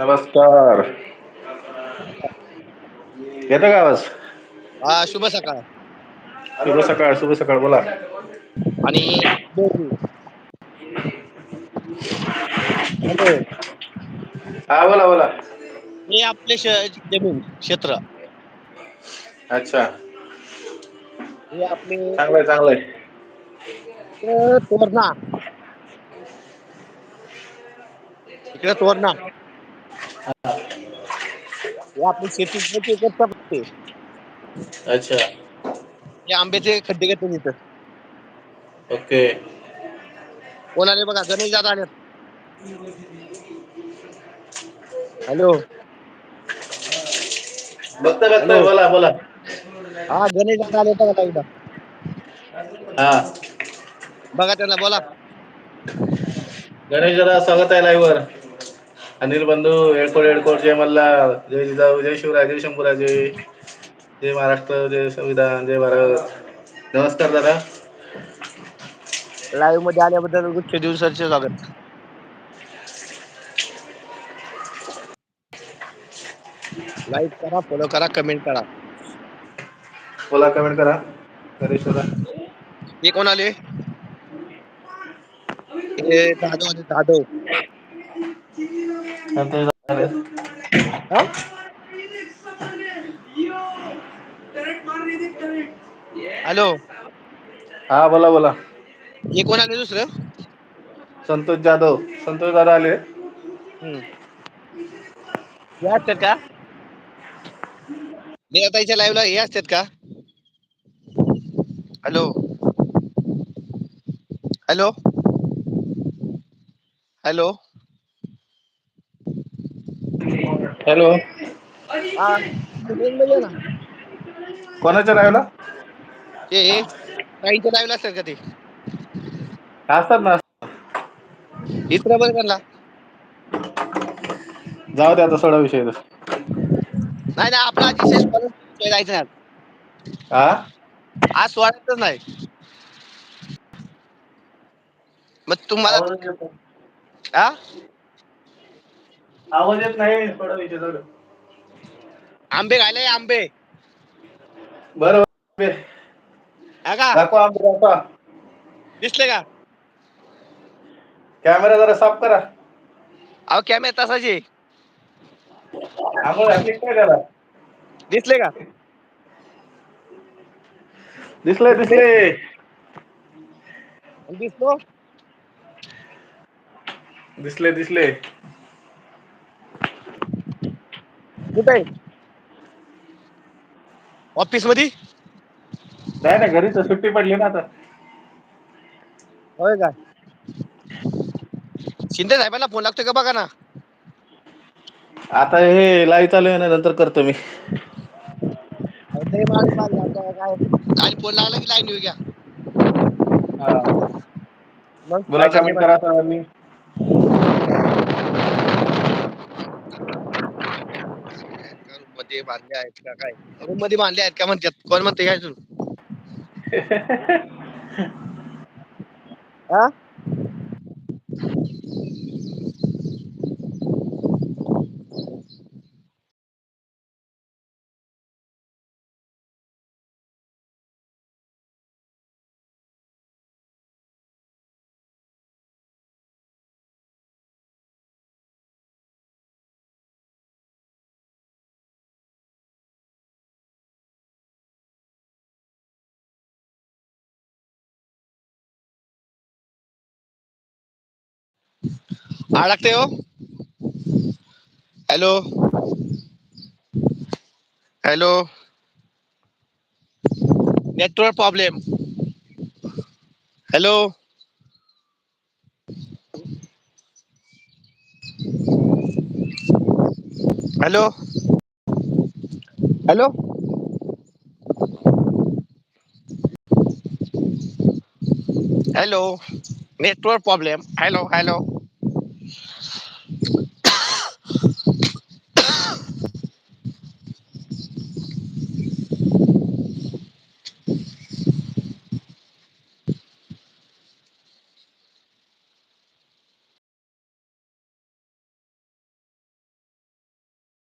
नमस्कार. येतो का आवाज? हा शुभ सकाळ. शुभ सकाळ शुभ सकाळ बोला. आणि हॅलो. हा बोला बोला. हे आपले जमीन क्षेत्र. अच्छा. हे आपले चांगलंय चांगलंय. तोरणा. इकडे तोरणा. हे आपली शेती करते अच्छा। हे आंब्याचे खड्डे तिथं ओके। कोण आले बघा गणेश दादा आलेत हॅलो। बोला बोला। हा गणेश दादा आले बघा एकदा हा। बघा त्यांना बोला। गणेश दादा स्वागत आहे लाईव्ह वर अनिल बंधू येळकोट येळकोट जय मल्हार जय जिजाऊ जय शिवराय जय शंभूराजे जय महाराष्ट्र जय संविधान जय भारत. नमस्कार दादा. लाईव्हमध्ये आल्याबद्दल गुच्छ दिवसाचे स्वागत. लाईक करा फॉलो करा कमेंट करा. बोला कमेंट करा. गणेश हे कोण आले? हे जाधव आले जाधव हा हॅलो. हा बोला बोला. हे कोण आले दुसरं? संतोष जाधव. संतोष दादा आले. हम्म. या असत्यात का? ताईच्या लाईव्हला हे असतात का? हॅलो. हॅलो. हॅलो. हॅलो हा कोणाच्या लाईव्हला ते ताईच्या लाईव्हला असतात का ते? असतात ना. इकडं बघ त्यांना? जाऊ दे आता सोडा विषय तो. नाही नाही आपला आज विशेष जायचं आज आ? आज सोडायचंच नाही. मग तुम्हाला नाही. आ? आवाज येत नाही विषय सोड आंबे खायले आंबे. बरोबर. दाखवा आंबे दाखवा. दिसले का? कॅमेरा जरा साफ करा. अहो कॅमेरा तसाच. आहे आंघोळ घातली का काय त्याला? दिसले का? दिसले दिसले. दिसलो? दिसले दिसले. कुठे आहे? ऑफिस मधी नाही नाही घरीच आहे. सुट्टी पडली ना आता. होय का? शिंदे साहेबांना फोन लागतोय का बघा ना. आता हे लाईव्ह चालू आहे ना नंतर करतो मी. लय मागे मागे आता काय आणि फोन लागला की लाईन येऊ घ्या. हा. मग बोला कमेंट करा बाकी सर्वांनी मध्ये बांधले आहेत का काय? रूममध्ये बांधले आहेत का म्हणतात? कोण म्हणते काय अजून हा? अडकते हो। Hello hello network problem hello hello hello hello network problem. Hello hello